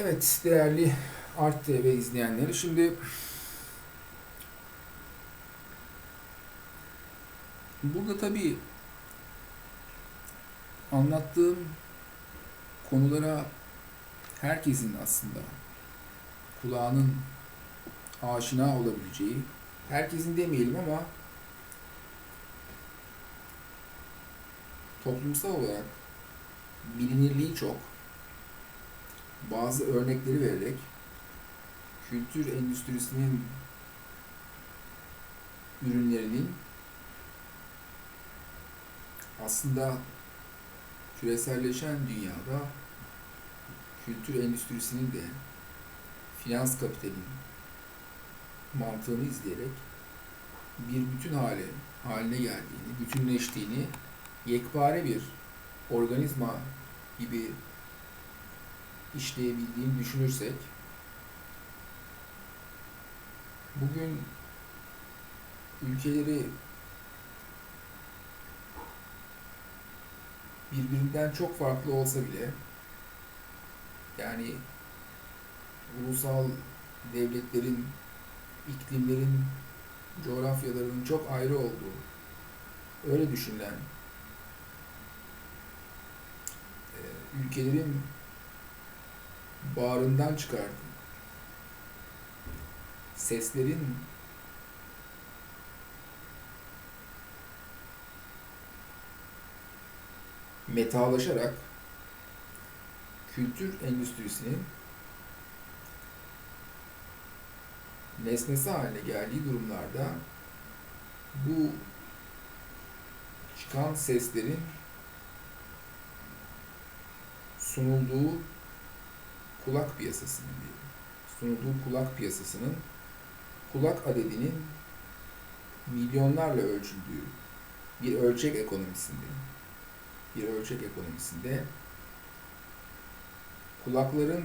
Evet değerli Art TV izleyenleri şimdi burada tabii anlattığım konulara herkesin aslında kulağının aşina olabileceği, herkesin demeyelim ama toplumsal olarak bilinirliği çok, bazı örnekleri vererek kültür endüstrisinin ürünlerinin aslında küreselleşen dünyada kültür endüstrisinin de finans kapitalinin mantığını izleyerek bir bütün hale haline geldiğini, bütünleştiğini yekpare bir organizma gibi işleyebildiğini düşünürsek bugün ülkeleri birbirinden çok farklı olsa bile yani ulusal devletlerin, iklimlerin, coğrafyalarının çok ayrı olduğu öyle düşünülen e, ülkelerin bağrından çıkardığı seslerin metalaşarak kültür endüstrisinin nesnesi haline geldiği durumlarda bu çıkan seslerin sunulduğu kulak piyasasının. Sunulduğu kulak piyasasının kulak adedinin milyonlarla ölçüldüğü bir ölçek ekonomisinde bir ölçek ekonomisinde kulakların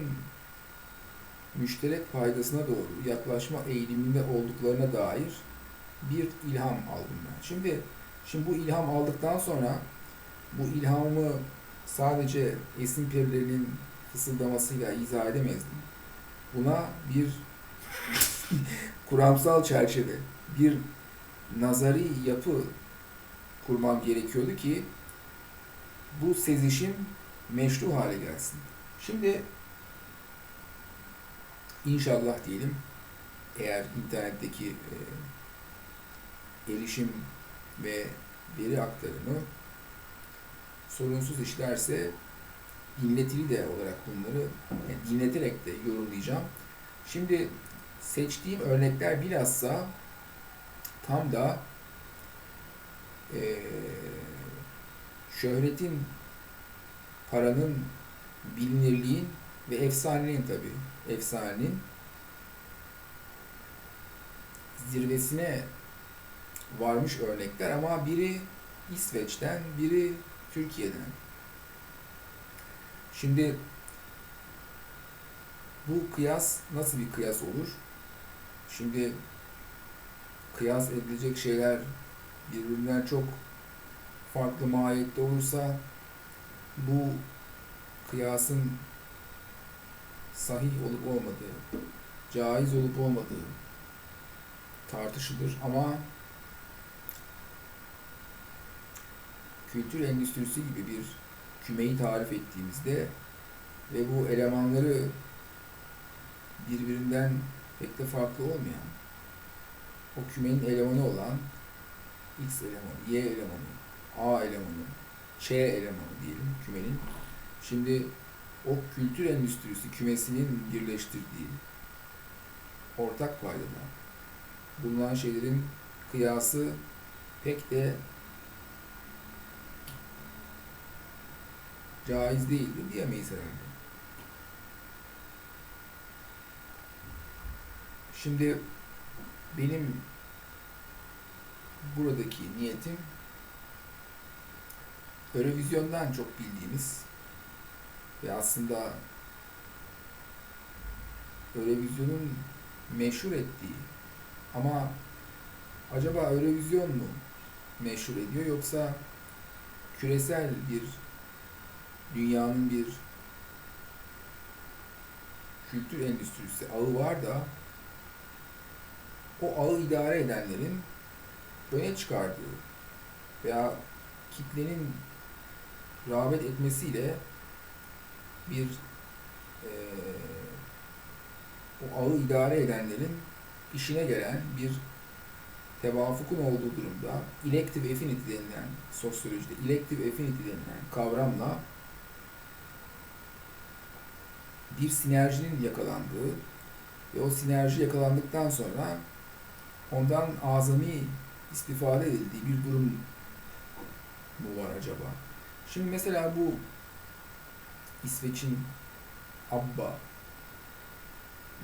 müşterek faydasına doğru yaklaşma eğiliminde olduklarına dair bir ilham aldım ben. Şimdi şimdi bu ilham aldıktan sonra bu ilhamı sadece esin perilerinin fısıldamasıyla izah edemezdim. Buna bir kuramsal çerçeve, bir nazari yapı kurmam gerekiyordu ki bu sezişim meşru hale gelsin. Şimdi inşallah diyelim eğer internetteki e, erişim ve veri aktarımı sorunsuz işlerse dinletili de olarak bunları yani dinleterek de yorumlayacağım. Şimdi seçtiğim örnekler bilhassa tam da e, şöhretin, paranın, bilinirliğin ve efsanenin tabi efsanenin zirvesine varmış örnekler ama biri İsveç'ten, biri Türkiye'den. Şimdi bu kıyas nasıl bir kıyas olur? Şimdi kıyas edilecek şeyler birbirinden çok farklı mahiyette olursa bu kıyasın sahih olup olmadığı, caiz olup olmadığı tartışılır ama kültür endüstrisi gibi bir kümeyi tarif ettiğimizde ve bu elemanları birbirinden pek de farklı olmayan o kümenin elemanı olan X elemanı, Y elemanı, A elemanı, Ç elemanı diyelim kümenin. Şimdi o kültür endüstrisi kümesinin birleştirdiği ortak paydada bulunan şeylerin kıyası pek de caiz değildir diyemeyiz herhalde. Şimdi benim buradaki niyetim Eurovizyon'dan çok bildiğimiz ve aslında Eurovizyon'un meşhur ettiği ama acaba Eurovizyon mu meşhur ediyor yoksa küresel bir dünyanın bir kültür endüstrisi ağı var da o ağı idare edenlerin öne çıkardığı veya kitlenin rağbet etmesiyle bir eee o ağı idare edenlerin işine gelen bir tevafukun olduğu durumda elective affinity denilen sosyolojide elective affinity denilen kavramla bir sinerjinin yakalandığı ve o sinerji yakalandıktan sonra ondan azami istifade edildiği bir durum mu var acaba? Şimdi mesela bu İsveç'in ABBA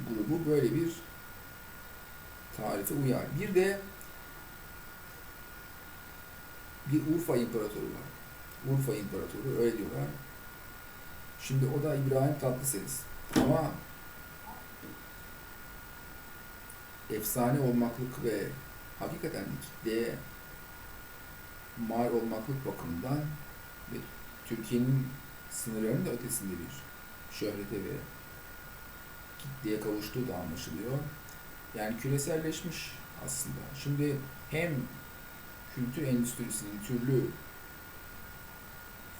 grubu böyle bir tarife uyar. Bir de bir Urfa İmparatoru var. Urfa İmparatoru öyle diyorlar. Şimdi o da İbrahim Tatlıses. Ama efsane olmaklık ve hakikaten kitleye mal olmaklık bakımından ve Türkiye'nin sınırlarının da ötesinde bir şöhrete ve kitleye kavuştuğu da anlaşılıyor. Yani küreselleşmiş aslında. Şimdi hem kültür endüstrisinin türlü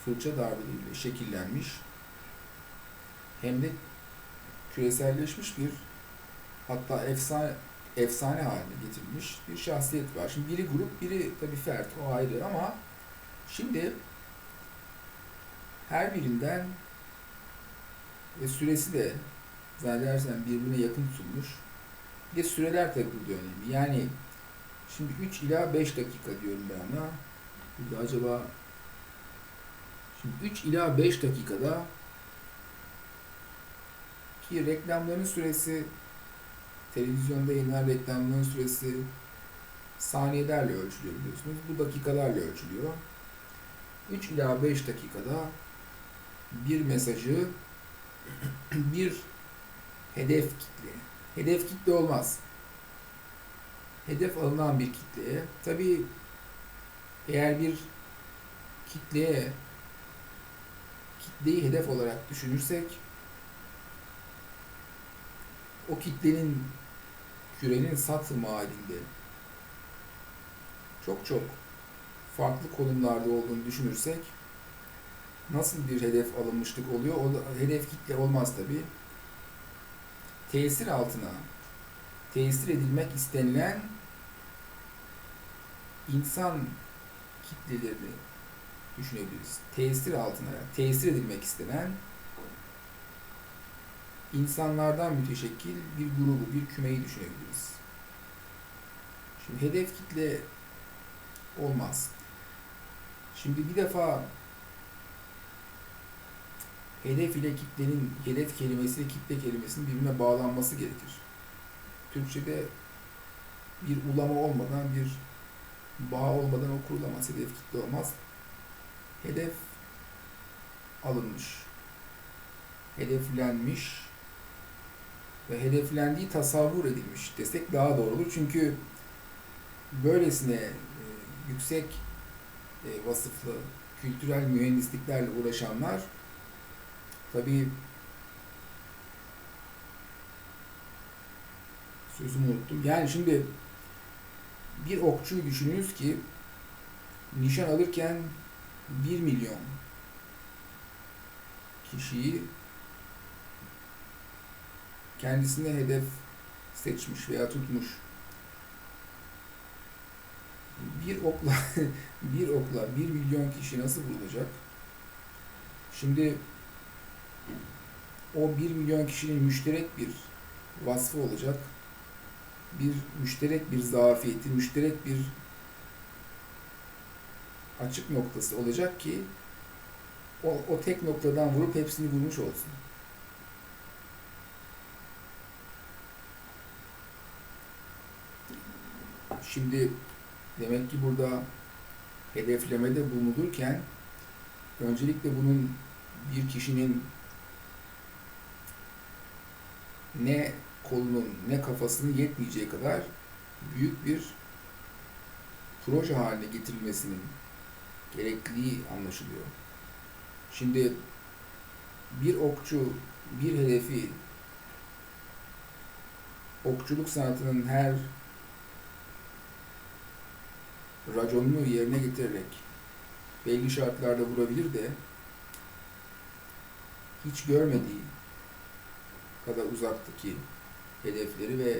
fırça darbeleriyle şekillenmiş hem de küreselleşmiş bir hatta efsane efsane haline getirilmiş bir şahsiyet var. Şimdi biri grup, biri tabii fert, o ayrı ama şimdi her birinden ve süresi de zannedersem birbirine yakın tutulmuş. Bir de süreler burada önemli. Yani şimdi 3 ila 5 dakika diyorum ben ona. Burada acaba şimdi 3 ila 5 dakikada ki reklamların süresi televizyonda yayınlanan reklamların süresi saniyelerle ölçülüyor biliyorsunuz. Bu dakikalarla ölçülüyor. 3 ila 5 dakikada bir mesajı bir hedef kitle. Hedef kitle olmaz. Hedef alınan bir kitleye tabi eğer bir kitleye kitleyi hedef olarak düşünürsek o kitlenin kürenin satım halinde çok çok farklı konumlarda olduğunu düşünürsek nasıl bir hedef alınmışlık oluyor? O da, hedef kitle olmaz tabi. Tesir altına tesir edilmek istenilen insan kitlelerini düşünebiliriz. Tesir altına, tesir edilmek istenen insanlardan müteşekkil bir grubu, bir kümeyi düşünebiliriz. Şimdi hedef kitle olmaz. Şimdi bir defa hedef ile kitlenin, hedef kelimesi kitle kelimesinin birbirine bağlanması gerekir. Türkçe'de bir ulama olmadan, bir bağ olmadan o kurulamaz, hedef kitle olmaz. Hedef alınmış, hedeflenmiş ve hedeflendiği tasavvur edilmiş desek daha doğru. Çünkü böylesine e, yüksek e, vasıflı kültürel mühendisliklerle uğraşanlar tabii sözümü unuttum. Yani şimdi bir okçuyu düşününüz ki nişan alırken 1 milyon kişiyi kendisine hedef seçmiş veya tutmuş. Bir okla bir okla 1 milyon kişi nasıl vurulacak? Şimdi o 1 milyon kişinin müşterek bir vasfı olacak. Bir müşterek bir zafiyeti, müşterek bir açık noktası olacak ki o, o tek noktadan vurup hepsini vurmuş olsun. Şimdi demek ki burada hedeflemede bulunulurken öncelikle bunun bir kişinin ne kolunun ne kafasının yetmeyeceği kadar büyük bir proje haline getirilmesinin gerekliliği okçuluk sanatının her raconunu yerine getirerek belli şartlarda vurabilir de hiç görmediği kadar uzaktaki hedefleri ve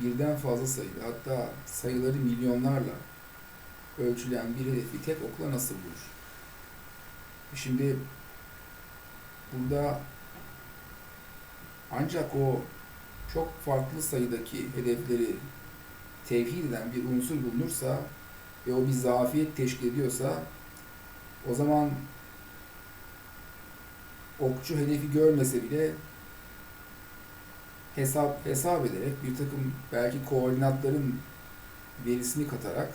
birden fazla sayılı hatta sayıları milyonlarla ölçülen bir hedefi tek okla nasıl vurur? Şimdi burada ancak o çok farklı sayıdaki hedefleri tevhid eden bir unsur bulunursa ve o bir zafiyet teşkil ediyorsa o zaman okçu hedefi görmese bile hesap hesap ederek bir takım belki koordinatların verisini katarak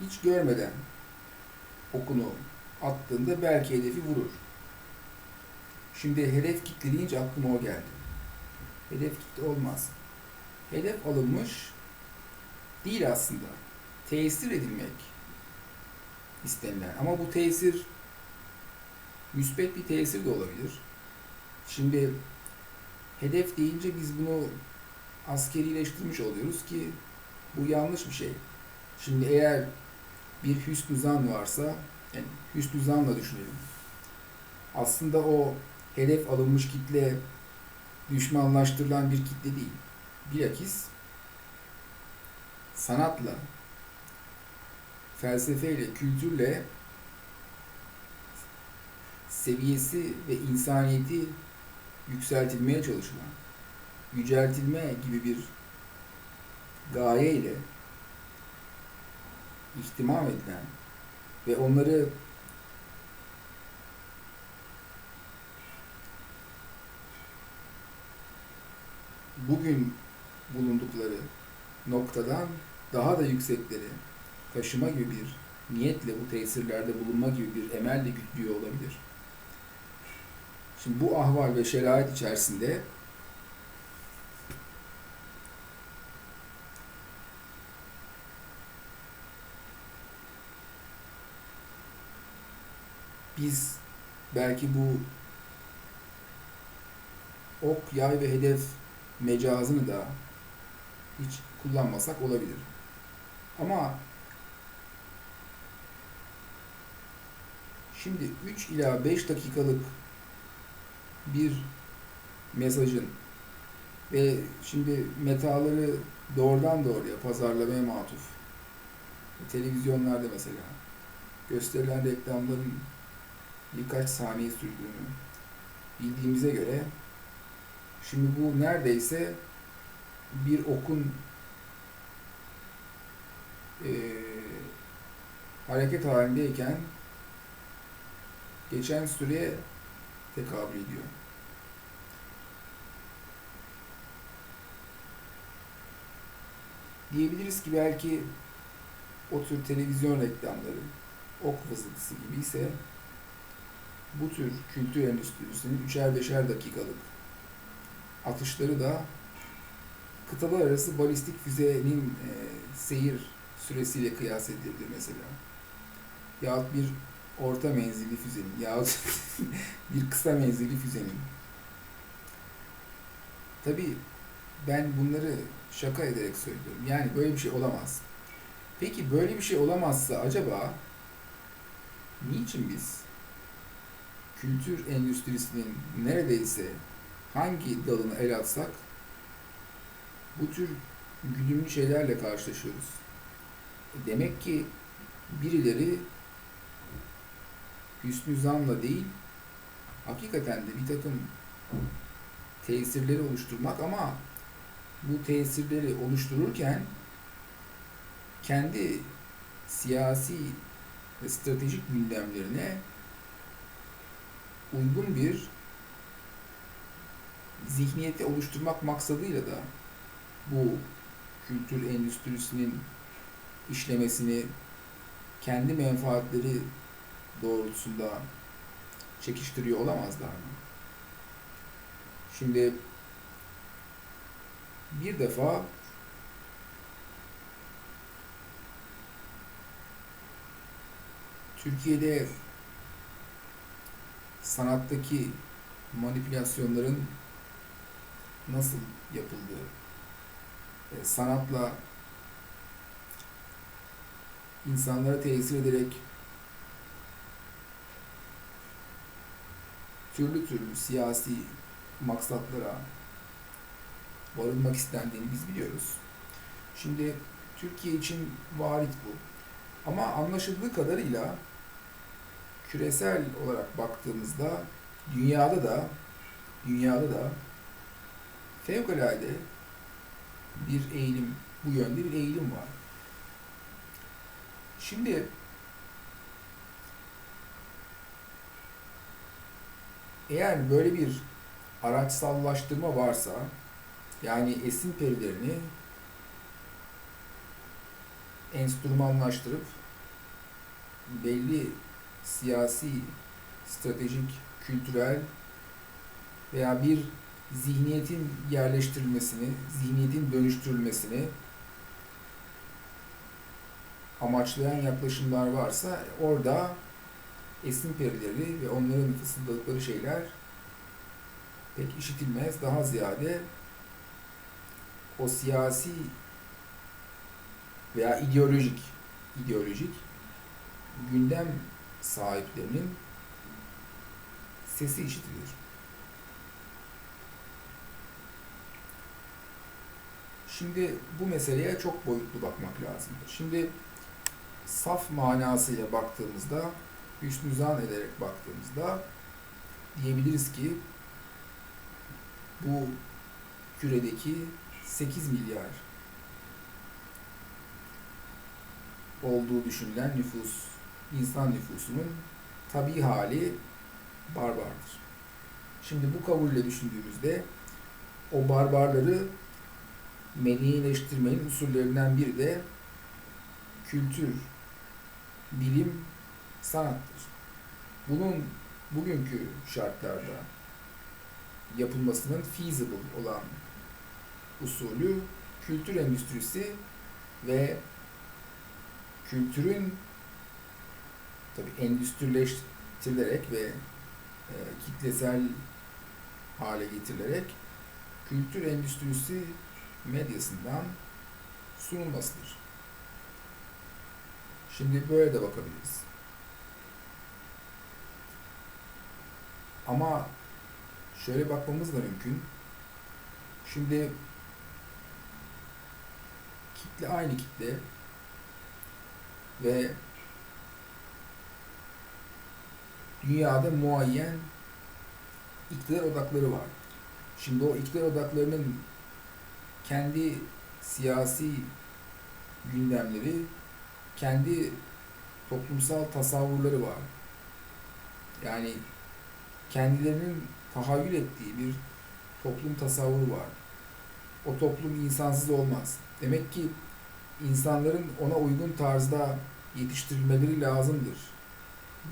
hiç görmeden okunu attığında belki hedefi vurur. Şimdi hedef kitle deyince aklıma o geldi. Hedef kitle olmaz. Hedef alınmış değil aslında. Tesir edilmek istenilen. Ama bu tesir müspet bir tesir de olabilir. Şimdi hedef deyince biz bunu askerileştirmiş oluyoruz ki bu yanlış bir şey. Şimdi eğer bir hüsnü zan varsa, yani hüsnü zanla düşünelim. Aslında o hedef alınmış kitle düşmanlaştırılan bir kitle değil. Bilakis sanatla, felsefeyle, kültürle seviyesi ve insaniyeti yükseltilmeye çalışılan, yüceltilme gibi bir gaye ile ihtimam edilen ve onları bugün bulundukları noktadan daha da yüksekleri taşıma gibi bir niyetle bu tesirlerde bulunma gibi bir emel de güdüyor olabilir. Şimdi bu ahval ve şerait içerisinde biz belki bu ok, yay ve hedef mecazını da hiç kullanmasak olabilir. Ama şimdi 3 ila 5 dakikalık bir mesajın ve şimdi metaları doğrudan doğruya pazarlamaya matuf. Televizyonlarda mesela gösterilen reklamların birkaç saniye sürdüğünü bildiğimize göre şimdi bu neredeyse bir okun e, hareket halindeyken geçen süreye tekabül ediyor. Diyebiliriz ki belki o tür televizyon reklamları ok vızıltısı gibi ise bu tür kültür endüstrisinin üçer beşer dakikalık atışları da kıtalar arası balistik füzenin e, seyir süresiyle kıyas edilebilir mesela. Yahut bir orta menzilli füzenin yahut bir kısa menzilli füzenin. Tabi ben bunları şaka ederek söylüyorum. Yani böyle bir şey olamaz. Peki böyle bir şey olamazsa acaba niçin biz kültür endüstrisinin neredeyse hangi dalını el atsak bu tür güdümlü şeylerle karşılaşıyoruz. Demek ki birileri hüsnü zanla değil, hakikaten de bir takım tesirleri oluşturmak ama bu tesirleri oluştururken kendi siyasi ve stratejik gündemlerine uygun bir zihniyeti oluşturmak maksadıyla da bu kültür endüstrisinin işlemesini kendi menfaatleri doğrultusunda çekiştiriyor olamazlar mı? Şimdi bir defa Türkiye'de sanattaki manipülasyonların nasıl yapıldığı, sanatla insanlara tesir ederek türlü türlü siyasi maksatlara varılmak istendiğini biz biliyoruz. Şimdi Türkiye için varit bu. Ama anlaşıldığı kadarıyla küresel olarak baktığımızda dünyada da dünyada da fevkalade bir eğilim, bu yönde bir eğilim var. Şimdi eğer böyle bir araçsallaştırma varsa yani esin perilerini enstrümanlaştırıp belli siyasi, stratejik, kültürel veya bir zihniyetin yerleştirilmesini, zihniyetin dönüştürülmesini amaçlayan yaklaşımlar varsa orada esin perileri ve onların fısıldadıkları şeyler pek işitilmez. Daha ziyade o siyasi veya ideolojik ideolojik gündem sahiplerinin sesi işitilir. Şimdi bu meseleye çok boyutlu bakmak lazımdır. Şimdi saf manasıyla baktığımızda, hüsnü zan ederek baktığımızda diyebiliriz ki bu küredeki 8 milyar olduğu düşünülen nüfus, insan nüfusunun tabi hali barbardır. Şimdi bu kabulle düşündüğümüzde o barbarları medenileştirmenin usullerinden biri de kültür, bilim, sanattır. Bunun bugünkü şartlarda yapılmasının feasible olan usulü kültür endüstrisi ve kültürün tabi endüstrileştirilerek ve e, kitlesel hale getirilerek kültür endüstrisi medyasından sunulmasıdır. Şimdi böyle de bakabiliriz. Ama şöyle bakmamız da mümkün. Şimdi kitle aynı kitle ve dünyada muayyen iktidar odakları var. Şimdi o iktidar odaklarının kendi siyasi gündemleri, kendi toplumsal tasavvurları var. Yani kendilerinin tahayyül ettiği bir toplum tasavvuru var. O toplum insansız olmaz. Demek ki insanların ona uygun tarzda yetiştirilmeleri lazımdır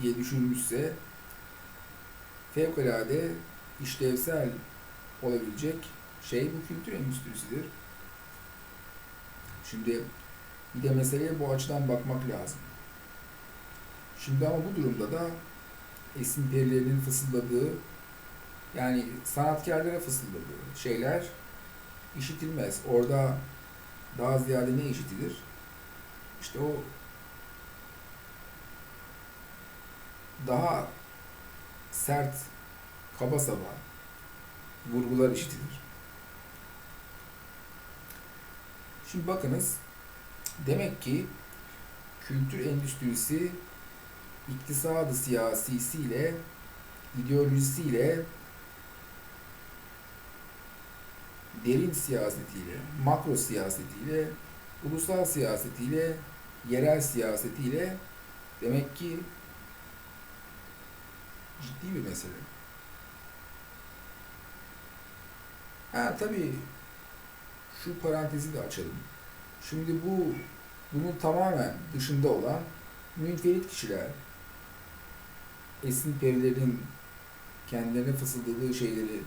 diye düşünmüşse fevkalade işlevsel olabilecek şey bu kültür endüstrisidir. Şimdi bir de meseleye bu açıdan bakmak lazım. Şimdi ama bu durumda da esin perilerinin fısıldadığı yani sanatkarlara fısıldadığı şeyler işitilmez. Orada daha ziyade ne işitilir? İşte o daha sert, kaba saba vurgular işitilir. Şimdi bakınız, demek ki kültür endüstrisi iktisadı siyasisiyle, ideolojisiyle, derin siyasetiyle, makro siyasetiyle, ulusal siyasetiyle, yerel siyasetiyle demek ki ciddi bir mesele. Ha tabii şu parantezi de açalım. Şimdi bu bunun tamamen dışında olan münferit kişiler esin perilerin kendilerine fısıldadığı şeyleri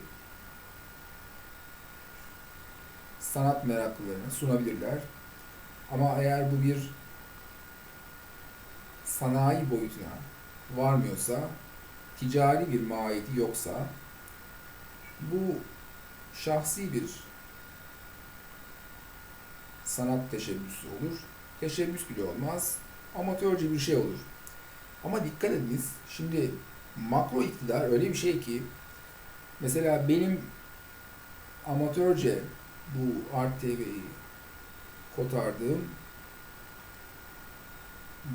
sanat meraklılarına sunabilirler. Ama eğer bu bir sanayi boyutuna varmıyorsa, ticari bir mahiyeti yoksa bu şahsi bir sanat teşebbüsü olur. Teşebbüs bile olmaz. Amatörce bir şey olur. Ama dikkat ediniz. Şimdi makro iktidar öyle bir şey ki mesela benim amatörce bu Art TV'yi kotardığım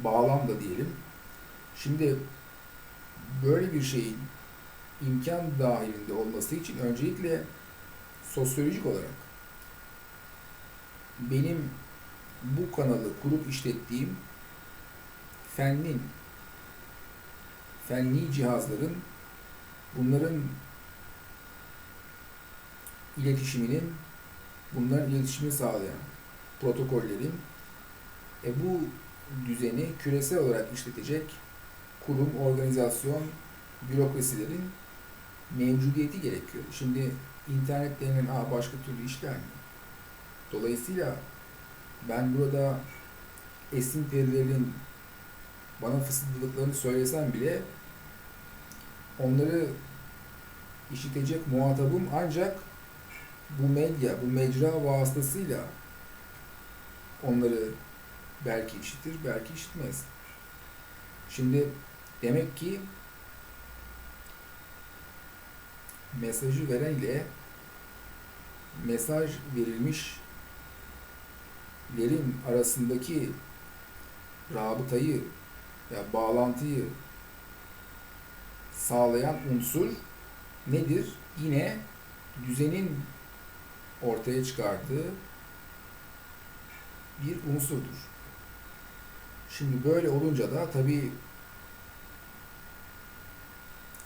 bağlamda diyelim. Şimdi böyle bir şeyin imkan dahilinde olması için öncelikle sosyolojik olarak benim bu kanalı kurup işlettiğim fennin fenli cihazların bunların iletişiminin bunların iletişimini sağlayan protokollerin e, bu düzeni küresel olarak işletecek kurum, organizasyon, bürokrasilerin mevcudiyeti gerekiyor. Şimdi internet denilen ağ başka türlü işler mi? Dolayısıyla ben burada esintilerin bana fısıldadıklarını söylesem bile onları işitecek muhatabım ancak bu medya, bu mecra vasıtasıyla onları belki işitir, belki işitmez. Şimdi demek ki mesajı veren ile mesaj verilmişlerin arasındaki rabıtayı ya bağlantıyı sağlayan unsur nedir? Yine düzenin ortaya çıkardığı bir unsurdur. Şimdi böyle olunca da tabii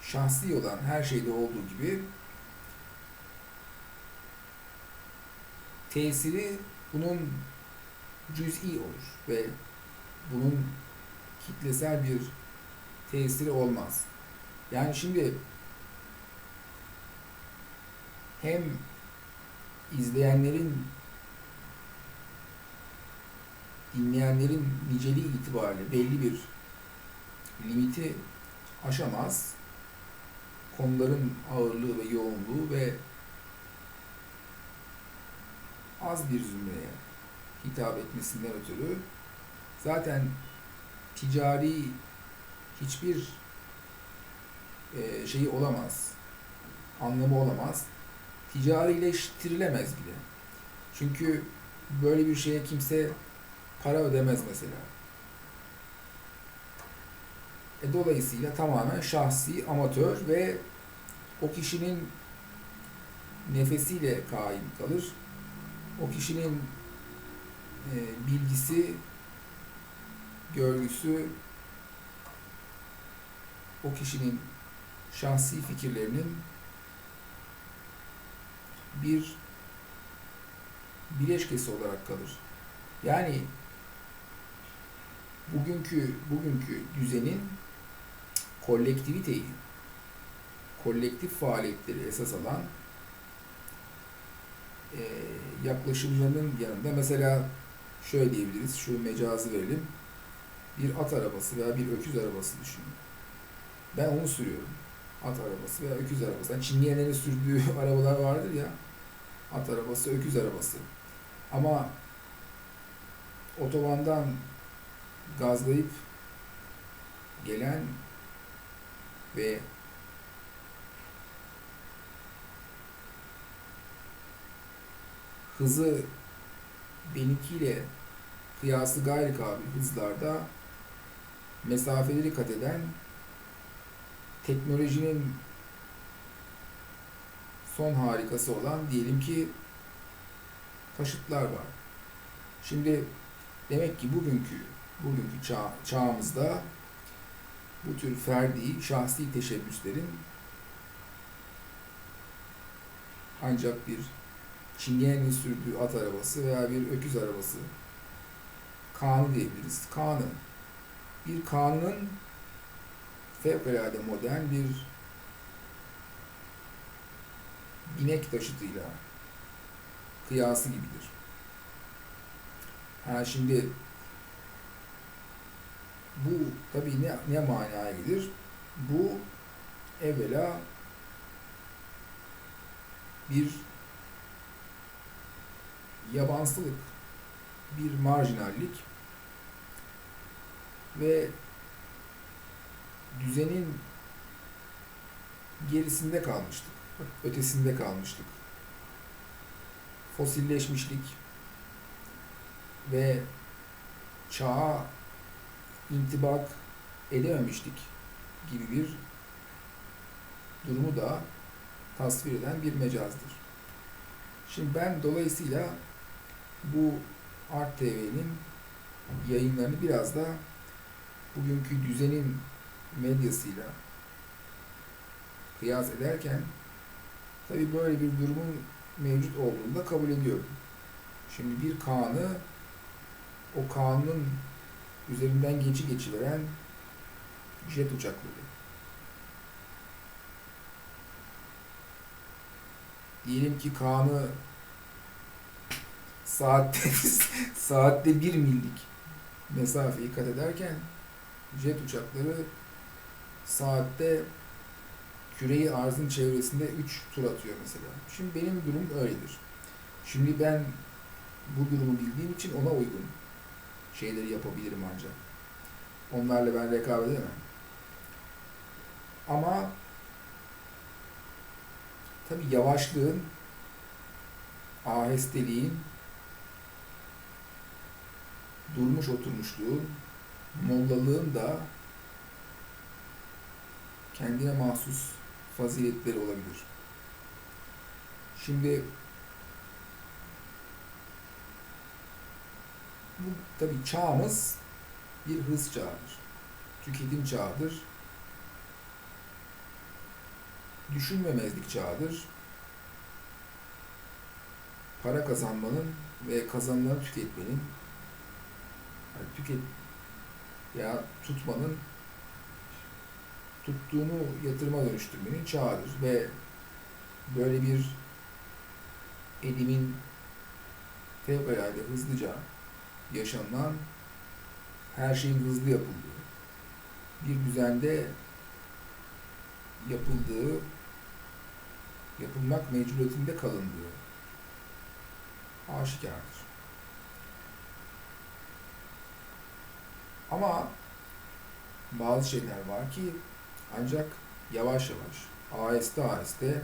şahsi olan her şeyde olduğu gibi tesiri bunun cüz'i olur ve bunun kitlesel bir tesiri olmaz. Yani şimdi hem izleyenlerin dinleyenlerin niceliği itibariyle belli bir limiti aşamaz. Konuların ağırlığı ve yoğunluğu ve az bir zümreye hitap etmesinden ötürü zaten ticari hiçbir e, şeyi olamaz. Anlamı olamaz. Ticarileştirilemez bile. Çünkü böyle bir şeye kimse para ödemez mesela. E, dolayısıyla tamamen şahsi, amatör ve o kişinin nefesiyle kaim kalır. O kişinin e, bilgisi, görgüsü, o kişinin şahsi fikirlerinin bir bileşkesi olarak kalır. Yani bugünkü bugünkü düzenin kolektiviteyi, kolektif faaliyetleri esas alan e, yaklaşımlarının yanında mesela şöyle diyebiliriz, şu mecazı verelim. Bir at arabası veya bir öküz arabası düşünün. Ben onu sürüyorum. At arabası veya öküz arabası. Yani Çinliyenlerin sürdüğü arabalar vardır ya. At arabası, öküz arabası. Ama otobandan gazlayıp gelen ve hızı benimkiyle kıyaslı gayri kabil hızlarda mesafeleri kat eden teknolojinin son harikası olan diyelim ki taşıtlar var. Şimdi demek ki bugünkü bugünkü çağ, çağımızda bu tür ferdi, şahsi teşebbüslerin ancak bir çingenenin sürdüğü at arabası veya bir öküz arabası kanı diyebiliriz. Kanı. Bir kanın fevkalade modern bir binek taşıtıyla kıyası gibidir. Ha şimdi bu tabii ne, ne manaya gelir? Bu evvela bir yabansılık, bir marjinallik ve düzenin gerisinde kalmıştık, ötesinde kalmıştık. Fosilleşmişlik ve çağa intibak edememiştik gibi bir durumu da tasvir eden bir mecazdır. Şimdi ben dolayısıyla bu Art TV'nin yayınlarını biraz da bugünkü düzenin medyasıyla kıyas ederken tabi böyle bir durumun mevcut olduğunu da kabul ediyorum. Şimdi bir kanı o kanun üzerinden geçi geçiveren jet uçakları. Diyelim ki Kaan'ı saatte saatte bir millik mesafeyi kat ederken jet uçakları saatte küreyi arzın çevresinde 3 tur atıyor mesela. Şimdi benim durum öyledir. Şimdi ben bu durumu bildiğim için ona uygun şeyleri yapabilirim ancak. Onlarla ben rekabet edemem. Ama tabi yavaşlığın, ahesteliğin, durmuş oturmuşluğun, mollalığın da kendine mahsus faziletleri olabilir. Şimdi bu tabi çağımız bir hız çağıdır. Tüketim çağıdır. Düşünmemezlik çağıdır. Para kazanmanın ve kazanılanı tüketmenin yani tüket ya tutmanın tuttuğunu yatırıma dönüştürmenin çağıdır ve böyle bir edimin fevkalade hızlıca yaşanılan her şeyin hızlı yapıldığı, bir düzende yapıldığı, yapılmak mecburiyetinde kalındığı aşikardır. Ama bazı şeyler var ki ancak yavaş yavaş, aheste aheste,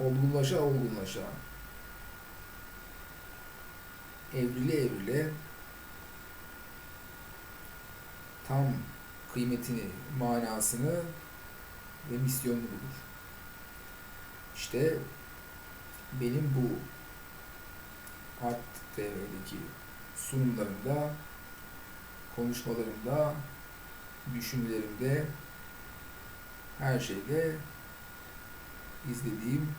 olgunlaşa olgunlaşa, evrile evrile tam kıymetini, manasını ve misyonunu bulur. İşte benim bu Art TV'deki sunumlarımda, konuşmalarımda, düşüncelerimde, her şeyde izlediğim,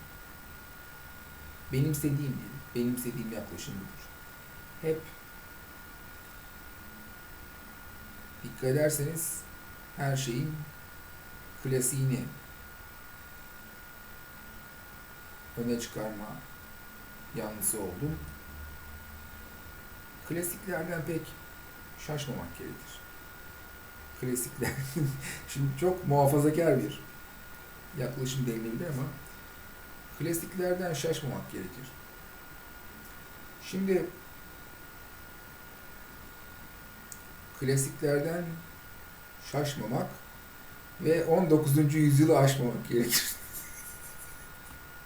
benimsediğim değil, benimsediğim yaklaşım budur. Hep dikkat ederseniz her şeyin klasiğini öne çıkarma yanlısı oldum. Klasiklerden pek şaşmamak gerekir. Klasikler şimdi çok muhafazakar bir yaklaşım denilebilir ama klasiklerden şaşmamak gerekir. Şimdi klasiklerden şaşmamak ve 19. yüzyılı aşmamak gerekir.